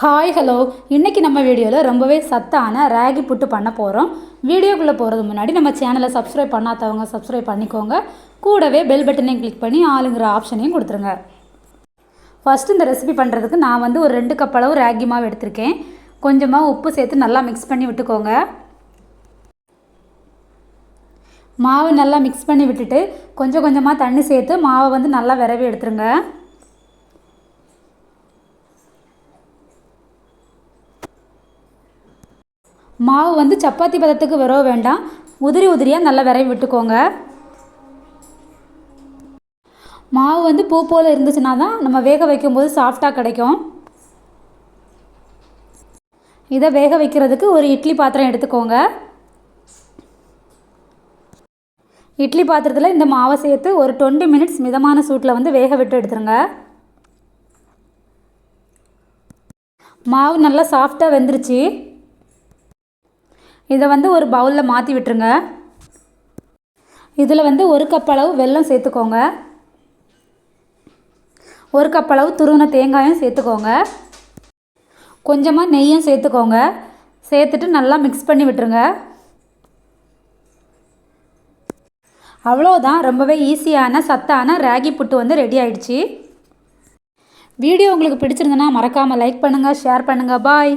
Hi hello இன்றைக்கி நம்ம வீடியோவில் ரொம்பவே சத்தான ராகி புட்டு பண்ண போகிறோம் வீடியோக்குள்ளே போகிறது முன்னாடி நம்ம சேனலை சப்ஸ்கிரைப் பண்ணாதவங்க சப்ஸ்கிரைப் பண்ணிக்கோங்க. கூடவே பெல் பட்டனையும் கிளிக் பண்ணி ஆளுங்கிற ஆப்ஷனையும் கொடுத்துருங்க. ஃபஸ்ட்டு இந்த ரெசிபி பண்ணுறதுக்கு நான் வந்து ஒரு ரெண்டு கப் அளவு ராகி மாவு எடுத்திருக்கேன். கொஞ்சமாக உப்பு சேர்த்து நல்லா மிக்ஸ் பண்ணி விட்டுக்கோங்க. மாவு நல்லா மிக்ஸ் பண்ணி விட்டுட்டு கொஞ்சம் கொஞ்சமாக தண்ணி சேர்த்து மாவை வந்து நல்லா விரவி எடுத்துருங்க. மாவு வந்து சப்பாத்தி பதத்துக்கு விரவ வேண்டாம். உதிரி உதிரியாக நல்லா விரைவி விட்டுக்கோங்க. மாவு வந்து பூ போல் இருந்துச்சுன்னா தான் நம்ம வேக வைக்கும்போது சாஃப்டாக கிடைக்கும். இதை வேக வைக்கிறதுக்கு ஒரு இட்லி பாத்திரம் எடுத்துக்கோங்க. இட்லி பாத்திரத்தில் இந்த மாவை சேர்த்து ஒரு டுவெண்ட்டி மினிட்ஸ் மிதமான சூட்டில் வந்து வேக விட்டு எடுத்துருங்க. மாவு நல்லா சாஃப்டாக வெந்துருச்சு. இதை வந்து ஒரு பவுலில் மாற்றி விட்டுருங்க. இதில் வந்து ஒரு கப் அளவு வெல்லம் சேர்த்துக்கோங்க. ஒரு கப் அளவு துருவின தேங்காயும் சேர்த்துக்கோங்க. கொஞ்சமாக நெய்யும் சேர்த்துக்கோங்க. சேர்த்துட்டு நல்லா மிக்ஸ் பண்ணி விட்டுருங்க. அவ்வளோதான் ரொம்பவே ஈஸியான சத்தான ராகி புட்டு வந்து ரெடி ஆயிடுச்சு. வீடியோ உங்களுக்கு பிடிச்சிருந்தனா மறக்காமல் லைக் பண்ணுங்கள் ஷேர் பண்ணுங்கள் பாய்